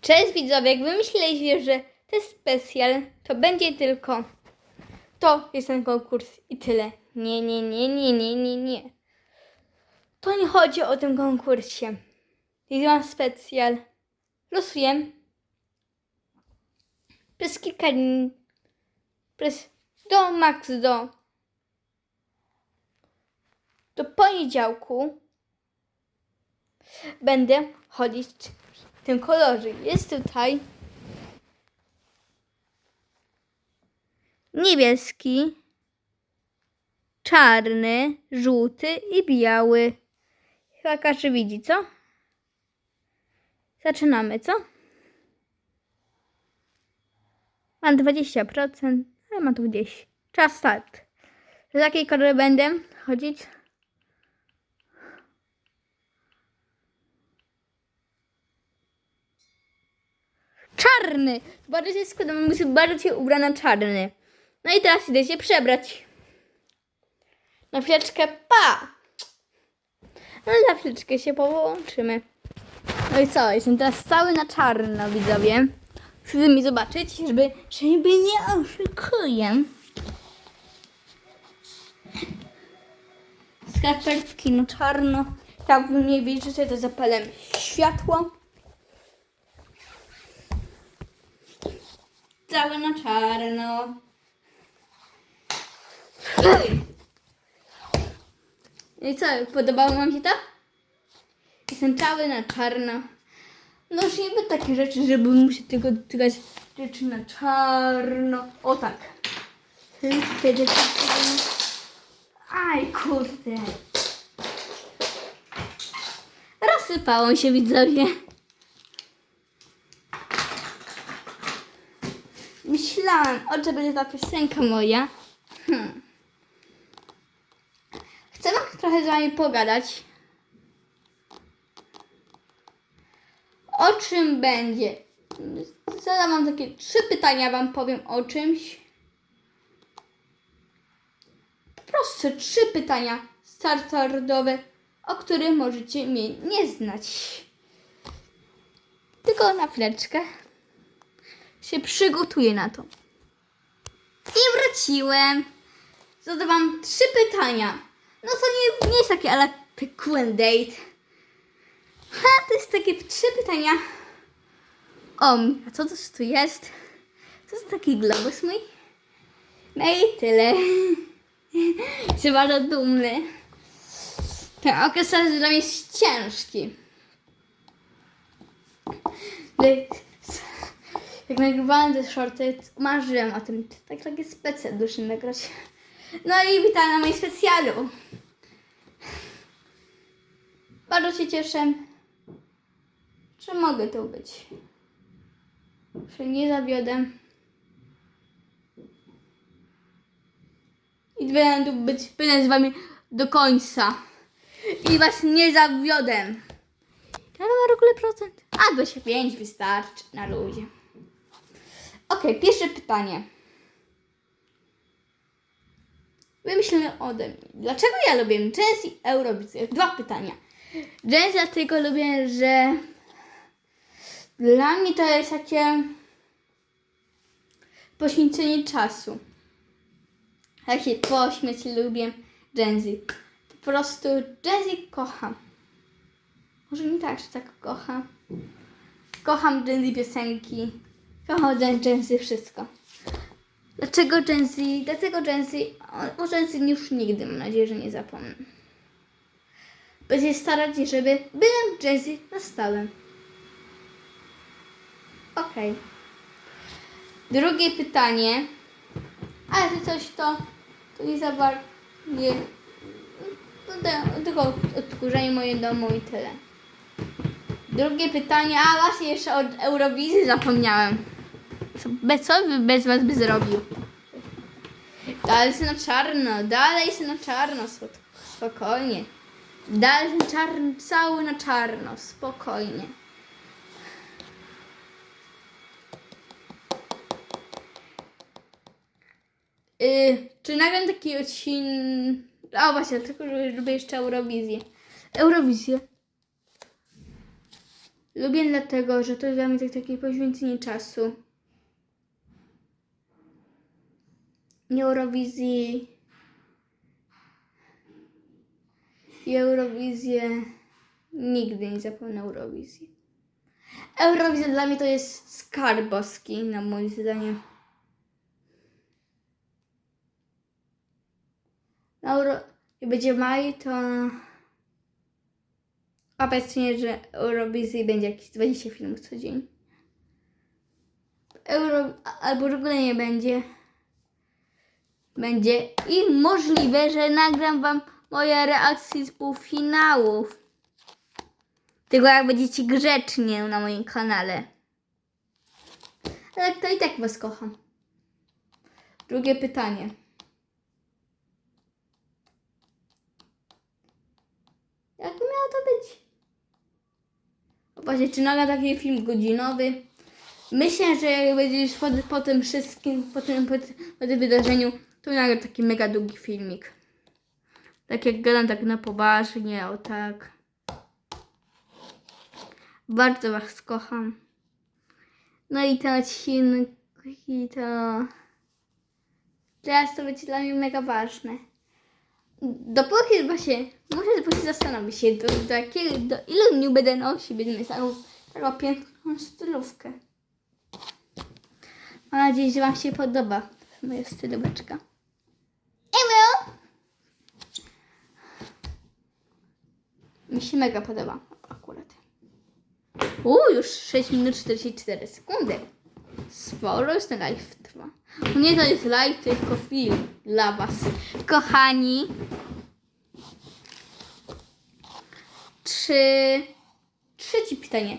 Cześć widzowie, jak wymyśleliście, że jest specjal, to będzie tylko to jest ten konkurs i tyle. Nie, nie, nie, nie, nie, nie, nie. To nie chodzi o tym konkursie. Jest mam specjal. Losuję. Przez kilka dni. Przez do max do do poniedziałku będę chodzić w tym kolorze. Jest tutaj niebieski, czarny, żółty i biały. Chyba każdy widzi, co? Zaczynamy, co? Mam 20%, ale mam tu gdzieś. Czas start. Z jakiej kolory będę chodzić? Czarny! Bardzo się składam, muszę bardzo się ubrana czarny. No i teraz idę się przebrać. Na chwileczkę, pa! No za chwileczkę się połączymy. No i co, jestem teraz cały na czarno, widzowie. Chcę mi zobaczyć, żeby, żeby nie oszukuję. Skarpetki no czarno. Jak wy mnie widzicie, to zapalę światło. Całe na czarno. No I co, podobało wam się to? Jestem cały na czarno. No już nie by takie rzeczy, żeby muszę tylko dotykać rzeczy na czarno. O tak. Aj kurde. Rozsypało się widzowie. O czym będzie ta piosenka moja. Hmm. Chcę trochę z wami pogadać. O czym będzie? Zadam wam takie trzy pytania, wam powiem o czymś. Po prostu trzy pytania standardowe, o których możecie mnie nie znać. Tylko na chwileczkę się przygotuję na to. I wróciłem. Zadawam trzy pytania. No to nie, nie jest takie ale Q&A. Ha, to jest takie trzy pytania. O, a co to tu jest? To jest taki globus mój. No i tyle. Jestem bardzo dumny. Ten okres jest dla mnie ciężki. Jak nagrywałem te shorty, marzyłem o tym. Tak takie specjal duszy nagrać. No i witam na moim specjalu. Bardzo się cieszę, że mogę tu być. Że nie zawiodę. I będę tu być, będę z wami do końca. I was nie zawiodę. Ja mam w ogóle procent. A 25 wystarczy na luzie. Okej, pierwsze pytanie. Wymyślmy ode mnie. Dlaczego ja lubię jazz i Eurowizję? Dwa pytania. Jazz dlatego lubię, że dla mnie to jest takie poświęcenie czasu. Jak się pośmiać lubię Genzy. Po prostu Genzy kocham. Może nie tak, że tak kocham. Kocham Genzy piosenki. Kocham Genzy wszystko. Dlaczego Genzy? Dlatego Genzy, o Genzy już nigdy, mam nadzieję, że nie zapomnę. Będzie starać się, żeby byłem Genzy na stałe. Okej. Drugie pytanie. Ale to coś to, to nie za bardzo, nie, no tylko odkurzenie moje domu i tyle. Drugie pytanie, a właśnie jeszcze od Eurowizji zapomniałem. Bez, co bez was by zrobił? Dalej się na czarno, dalej się na czarno, spok- spokojnie. Dalej się czarno, cały na czarno, spokojnie. Yy, czy nagram taki odcinek... O właśnie, tylko lubię jeszcze Eurowizję. Eurowizję. Lubię dlatego, że to jest dla mnie tak, takie poświęcenie czasu. Eurowizji. I Eurowizję. Nigdy nie zapomnę Eurowizji. Eurowizja dla mnie to jest skarb boski, na moje zdanie. Euro... Jak będzie maj, to obecnie, że Eurowizji będzie jakieś 20 filmów co dzień. Euro... Albo w ogóle nie będzie. Będzie i możliwe, że nagram wam moje reakcje z półfinałów. Tylko jak będziecie grzecznie na moim kanale. Ale to i tak was kocham. Drugie pytanie. Jak miało to być? Właśnie, czy nagle taki film godzinowy? Myślę, że jak będzie już po, po tym wszystkim, po tym, po, po tym wydarzeniu, to nagle taki mega długi filmik. Tak jak gadam tak na poważnie, o tak. Bardzo Was kocham. No i ten odcinek i to... Teraz to będzie dla mnie mega ważne. Dopóki właśnie, muszę właśnie zastanowić się, do, do, jakiego, do ilu dni będę nosić, będę taką, taką piękną stylówkę. Mam nadzieję, że Wam się podoba moja stylóweczka. Mi się mega podoba akurat. Uuu, już 6 minut 44 sekundy. Sporo już ten live trwa. No Nie to jest live, tylko film dla Was. Kochani. Czy... Trzecie pytanie.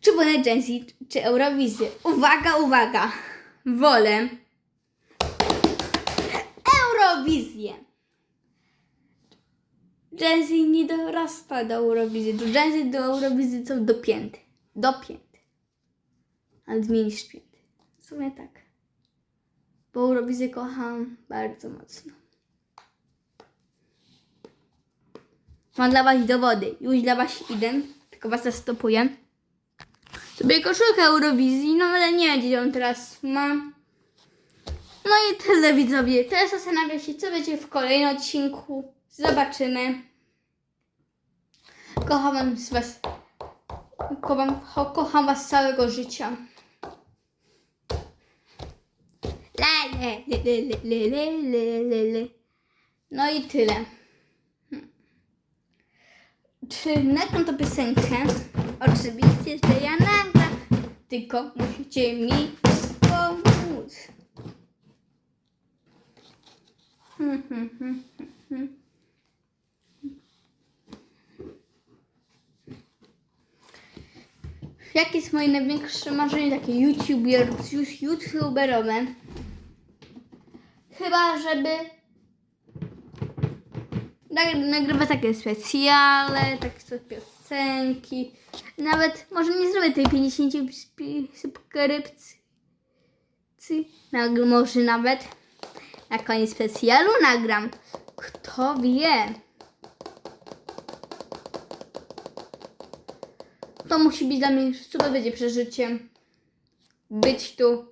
Czy wolę Gen Z, czy Eurowizję? Uwaga, uwaga. Wolę Eurowizję. Z nie dorasta do Eurowizji. Do Z do Eurowizji są dopięty. Dopięty. Ale zmienisz pięty. W sumie tak. Bo Eurowizję kocham bardzo mocno. Mam dla Was dowody. Już dla Was idę. Tylko Was zastopuję. Sobie koszulkę Eurowizji, no ale nie gdzie ją teraz mam. No i tyle widzowie. Teraz zastanawiam się, co będzie w kolejnym odcinku. Zobaczymy. Kocham was. Kocham, ko- kocham was całego życia. La, le, le, le, le, le, le, le, le. No i tyle. Hmm. Czy nagram tą piosenkę? Oczywiście, że ja nagram. Tylko musicie mi pomóc. Hmm, hmm, hmm, hmm, Jakie jest moje największe marzenie takie youtuber, youtuberowe? Chyba, żeby nag- nagrywać takie specjale, takie sobie piosenki. Nawet może nie zrobię tej 50 spi- subskrypcji. Nag- może nawet na koniec specjalu nagram. Kto wie? To musi być dla mnie super będzie przeżycie. Być tu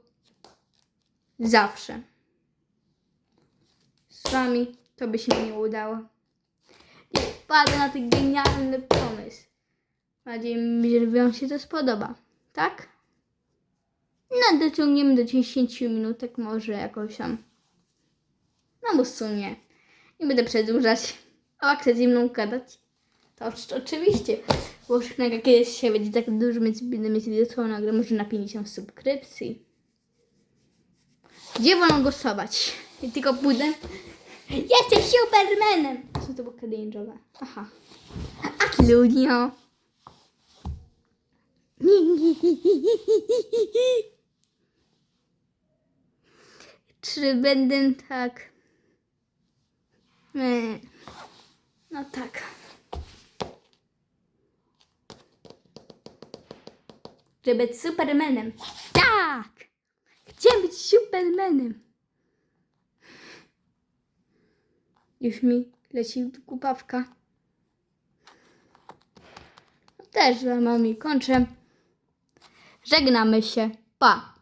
zawsze. Z wami to by się nie udało. I wpadę na ten genialny pomysł. Mam nadzieję, że wam się to spodoba. Tak? No, dociągniemy do 10 minutek może jakoś tam. No bo w sumie. Nie będę przedłużać. A jak ze mną gadać? To oczy- oczywiście. Bo już jak kiedyś się będzie tak dużo, więc będę mieć to nagle może na 50 subskrypcji. Gdzie wolno głosować? I tylko pójdę. Jestem Supermanem! Co to było cringe'owe? Aha. A Klunio. Czy będę tak... No tak. Żeby być Supermanem. Tak! Chciałem być Supermanem. Już mi leci głupawka. No też z wami kończę. Żegnamy się. Pa!